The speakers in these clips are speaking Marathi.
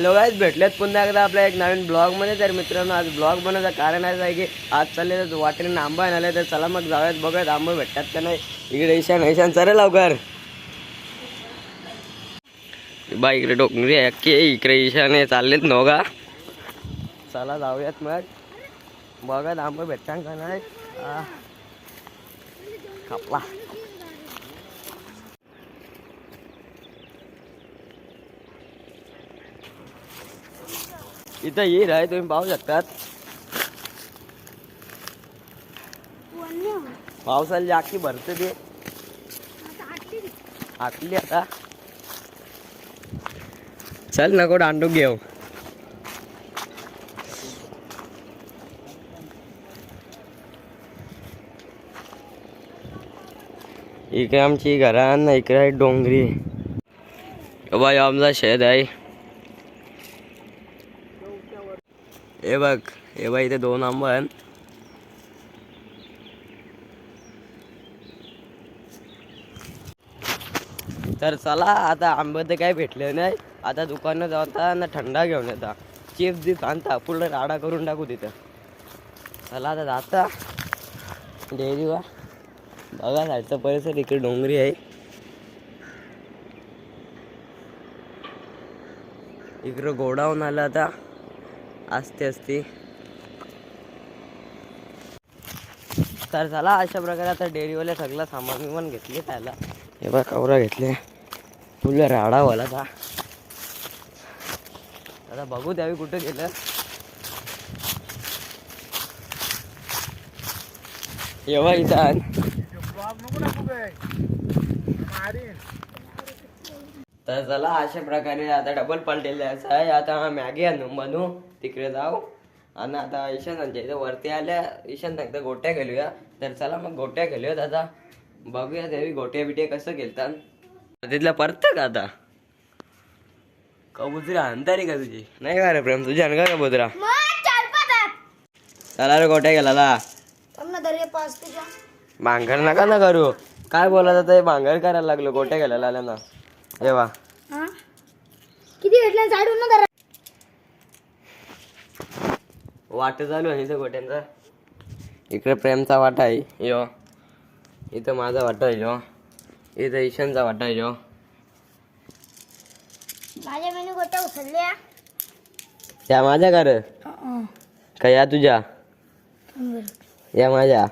हॅलो गाईज भेटलेत पुन्हा एकदा आपल्या एक नवीन ब्लॉगमध्ये. तर मित्रांनो आज ब्लॉग बनवायचं कारण असं आहे की आज चालले वाटेने आंबा आणाले तर चला मग जाऊयात बघूयात आंबा भेटतात का नाही. इकडे ईशान ईशान चरे लवकर. बा इकडे डोंगरी आहे की इकडे ईशान आहे चाललेत नोगा चला जाऊयात मग. बघत आंबा भेटतात का नाही. आ. इथं हिर आहे तुम्ही पाहू शकतात पावसाला जाकी भरते ते आटली आता चल नको दांडू घेऊ इकडे आमची घरान इकडे आहे डोंगरी बाई आमचा शेत आहे हे बघ हे बघ इथे दोन आंबे आहेत. तर चला आता आंबे तर काही भेटले नाही. आता दुकानात जाता ना थंडा घेऊन येता. चिप्स दिस आणता पूर्ण राडा करून टाकू तिथं. चला आता जाता. डेअरीवर बघा जायचं परिसर इकडे डोंगरी आहे. इकडं गोडाऊन आलं आता. असते असते. तर चला अशा प्रकारे आता डेअरीवाले सगळं सामान विमान घेतले त्याला हे बघ कवरा घेतले. फुल राडा वाला था आता बघू त्यावेळी कुठं गेलं. येवा इथं तर चला अशा प्रकारे आता डबल पलटेल असं आहे. आता मॅगी आणू बनू. तिकडे जाऊ. आणि आता सांगते इथं वरती आल्या. ईशान सांगतं गोट्या गेलूया तर चला मग गोट्या गेलोय आता बघूया त्यावेळी गोट्या बिट्या कसं खेळतात. तिथल्या परत का आता? कबुतरी अंधारी का तुझी? नाही का रे प्रेम? तुझी अनका कबुतरा? चला रे गोट्या गेला भांगर नका ना करू. काय बोलत आता हे भांगर करायला लागलो. गोट्या घालायला आल्या ना. हे? वा किती भेटले झाडून ना जरा. वाट चालू आहे इथं गोट्यांचा. इकडे प्रेमचा वाटा आहे यो. इथं माझा वाटा आहे यो. इथं ईशानचा वाटा आहे यो. माझ्या मेनू गोट्या उचलल्या. त्या माझ्या का रे का या तुझ्या? या माझ्या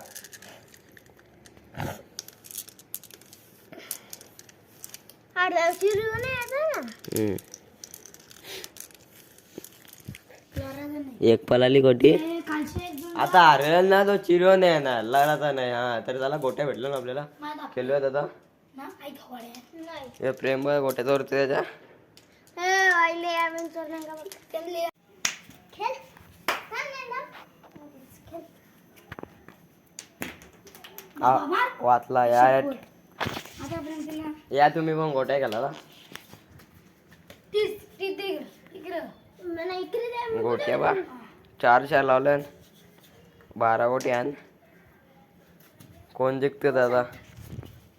अरे चिरू नाही आता ना हम्म. लोराचं नाही. एक पलाली गोटी. आता हरवेल ना तो चिरो नाही येणार लढाचा नाही. हा तर त्याला गोट्या भेटल्या ना आपल्याला. खेळूयात आता. हे प्रेम गोट्याचा वरती त्याच्या. वाचला यार. या तुम्ही पण गोट्या इकडे द्या गोट्या बा. चार चार लावल्या बारा गोटी आण. कोण जिंकते दादा?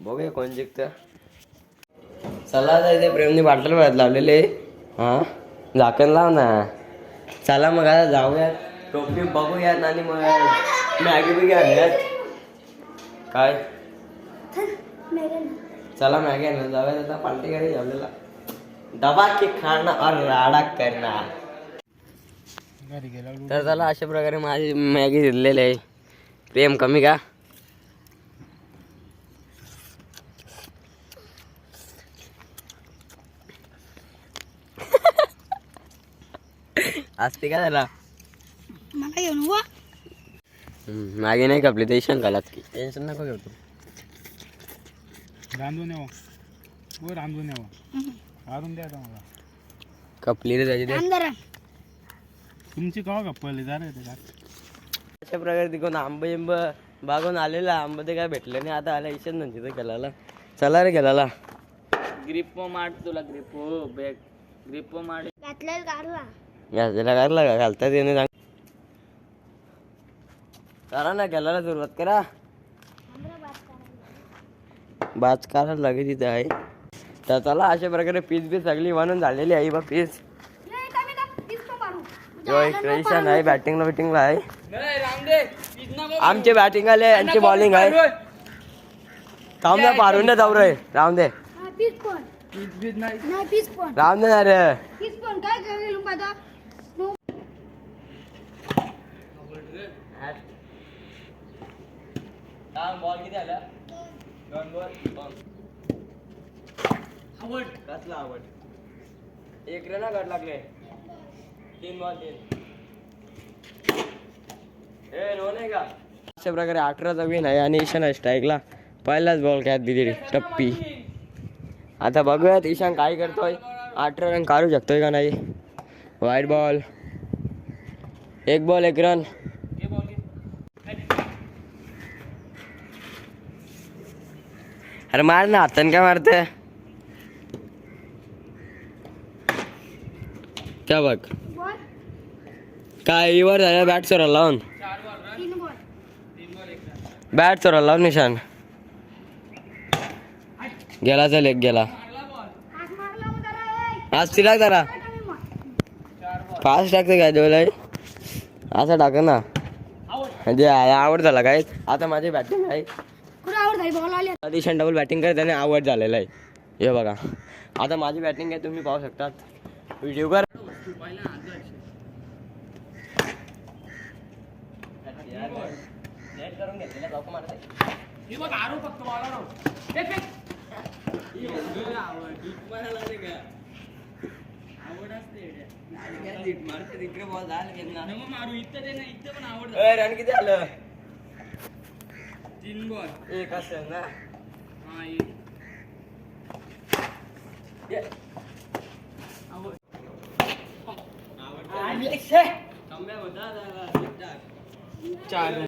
बघूया कोण जिंकत. चला इथे प्रेमनी बाटल भरत लावलेले. हा? झाकण लाव ना. चला मग आता जाऊयात. टोपी बघूयात आणि मग मॅगी बिगी आणूयात. काय? चला मॅगी आणूया जाऊयात आता पार्टी करायची आपल्याला. दबा के खाना और राडा करना तर चला अशा प्रकारे माझी मॅगी दिलेली आहे. प्रेम कमी का? असते का त्याला मॅगी नाही कापली ते शंकालाच की. टेन्शन नको घेऊ तू. रांधून यावं हो रांधून काढून द्या आता मला. कपली रे त्याची ते. आमदार तुमची कवा जा रे ते अशा प्रकारे तिकडून आंबे इंब बागून आलेला. आंबे ते काय भेटले नाही. आता आला ईशान म्हणजे ते गेला चला रे गेला ग्रिप्पो माड तुला ग्रिप्पो. बॅग घातलेला काढला त्याला काढला का? घालतात येणे सांग करा ना गेला सुरुवात करा. बाज काढायला लागेल तिथे आहे तर चला अशा प्रकारे पीस बी सगळी बनवून झालेली आहे बा पीस यो इकडे ईशान आहे बॅटिंगला बिटिंगला आहे. आमचे बॅटिंग आले यांची बॉलिंग आहे. थांब ना पारून दे जाऊ रे. राम दे. हा, पीस पण. पीच बीच नाही. नाही पीस पण. राम दे ना रे. पीस पण. काय करेल आता? नो बॉल किती आला? आवड. कसला आवड? एक रे लागले. तीन बॉल तीन. ए नाही का? अशा प्रकारे अठराचा विन आहे आणि ईशान स्ट्राईकला पहिलाच बॉल काय दिली टप्पी. आता बघूयात ईशान काय करतोय. अठरा रन काढू शकतोय का नाही? वाईट बॉल एक बॉल एक रन अरे मार ना हातान काय मारते? त्या बघ काय इवर झालं बॅट चोरा लावून? बॅट चोरा लावून निशान. गेला चल एक गेला. जरा, आज तिला जरा. फास्ट टाकते काय देवलाय असं टाक ना. म्हणजे आवड झाला काय? आता माझी बॅटिंग आहे. झाली बॉल आली ईशान डबल बॅटिंग करत त्याने आवड झालेला आहे. हे बघा. आता माझी बॅटिंग आहे तुम्ही पाहू शकतात. व्हिडिओ कर. हे. रन किती आलं? तीन बॉल एक असेल ना हा एक आवड चार